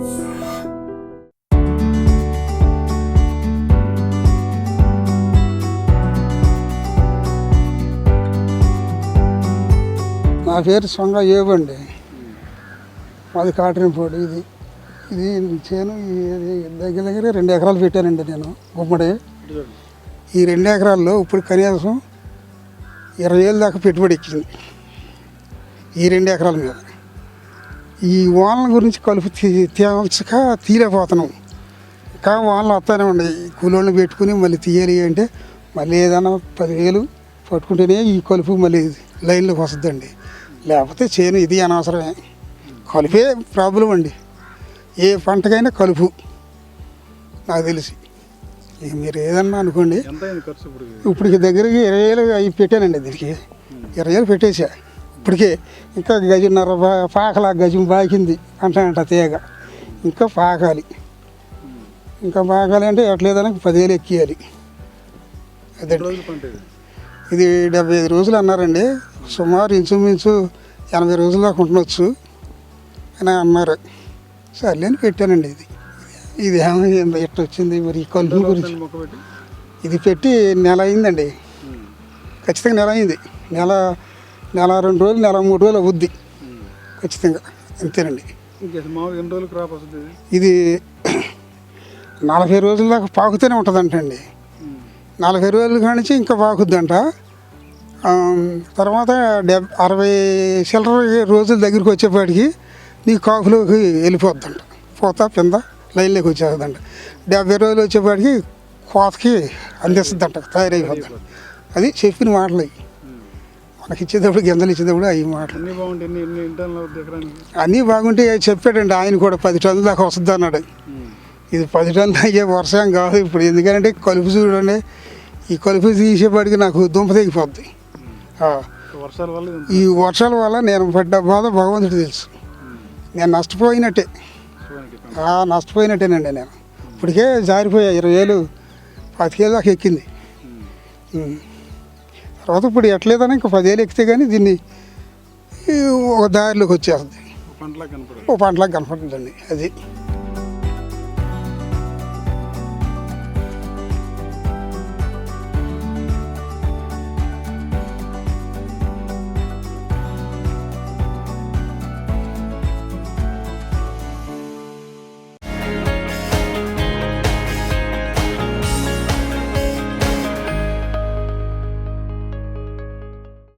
నా పేరు సొంగ ఏబండి మాది కాటరింపూడి ఇది ఇది చేను దగ్గర దగ్గర రెండు ఎకరాలు పెట్టానండి నేను గుమ్మడి. ఈ రెండు ఎకరాల్లో ఇప్పుడు కనీసం ఇరవై ఏళ్ళ దాకా పెట్టుబడి ఇచ్చింది. ఈ రెండు ఎకరాల మీద. ఈ వానల గురించి కలుపు తీ తేల్చక తీయలేకపోతున్నాం ఇంకా వానలు వస్తానే ఉన్నాయి కూలోళ్ళని పెట్టుకుని మళ్ళీ తీయాలి అంటే మళ్ళీ ఏదైనా పదివేలు పట్టుకుంటేనే ఈ కలుపు మళ్ళీ లైన్లోకి వస్తుందండి. లేకపోతే చేను ఇది అనవసరమే. కలుపే ప్రాబ్లం అండి. ఏ పంటకైనా కలుపు నాకు తెలిసి. ఇక మీరు ఏదన్నా అనుకోండి. ఇప్పుడు? దగ్గరికి ఇరవై వేలు అవి పెట్టానండి దీనికి. ఇరవై వేలు పెట్టేసా. ఇప్పటికే ఇంకా గజన్నర పాకల గజం బాకింది అంటానంట తీగ. ఇంకా పాకాలి. ఇంకా పాకాలి అంటే ఎట్లేదని పదివేలు ఎక్కియాలి. పంట ఇది డెబ్బై ఐదు రోజులు అన్నారండి. సుమారు ఇంచుమించు ఎనభై రోజుల దాకా ఉండొచ్చు అని అన్నారు. సర్లేని పెట్టానండి ఇది. ఇది ఏమైంది ఎట్లా వచ్చింది మరి ఈ కలుపు గురించి. ఇది పెట్టి నెల అయిందండి. ఖచ్చితంగా నెల అయింది. నెల నెల రెండు రోజులు నెల మూడు రోజులు అవుద్ది. ఖచ్చితంగా. అంతేనండి. ఇంకా మామూలు ఎన్ని రోజులు క్రాప్ వస్తుంది ఇది? నలభై రోజుల దాకా పాకుతూనే ఉంటుందంటండి. నలభై రోజుల కానించి ఇంకా పాకుద్దంట. తర్వాత డెబ్ అరవై చిల్లర రోజుల దగ్గరికి వచ్చేపాటికి నీ కాకులోకి వెళ్ళిపోద్దంట. పోతా కింద లైన్లోకి వచ్చేస్తుందంట. డెబ్బై రోజులు వచ్చేపాటికి కోతకి అందిస్తుందంట తయారైపోద్దంట. అది చెప్పిన మాటలు మనకి ఇచ్చేటప్పుడు గింజలు ఇచ్చేటప్పుడు అవి మాటలు. అన్నీ బాగుంటాయి ఎన్ని ఎన్ని ఇంటర్నల్ అవుతుంది ఎకరానికి అన్నీ బాగుంటే చెప్పాడండి ఆయన కూడా పది టన్నుల దాకా వస్తుంది అన్నాడు. ఇది పది టన్నులు అయ్యే వర్షం కాదు ఇప్పుడు ఎందుకంటే కలుపు చూడండి ఈ కలుపు తీసేపాటికి నాకు దుంప తెగిపోద్ది. వర్షాల వల్ల ఈ వర్షాల వల్ల నేను పడ్డ బాధ భగవంతుడు తెలుసు. నేను నష్టపోయినట్టే. నష్టపోయినట్టేనండి నేను. ఇప్పటికే జారిపోయా ఇరవై వేలు పాతికేళ్ళు దాకా ఎక్కింది. తర్వాత ఇప్పుడు ఎట్లేదని ఇంకా పదివేలు ఎక్కితే కానీ దీన్ని ఒక దారిలోకి వచ్చేస్తుంది. ఓ పంటలాగా కనపడుతుందండి అది.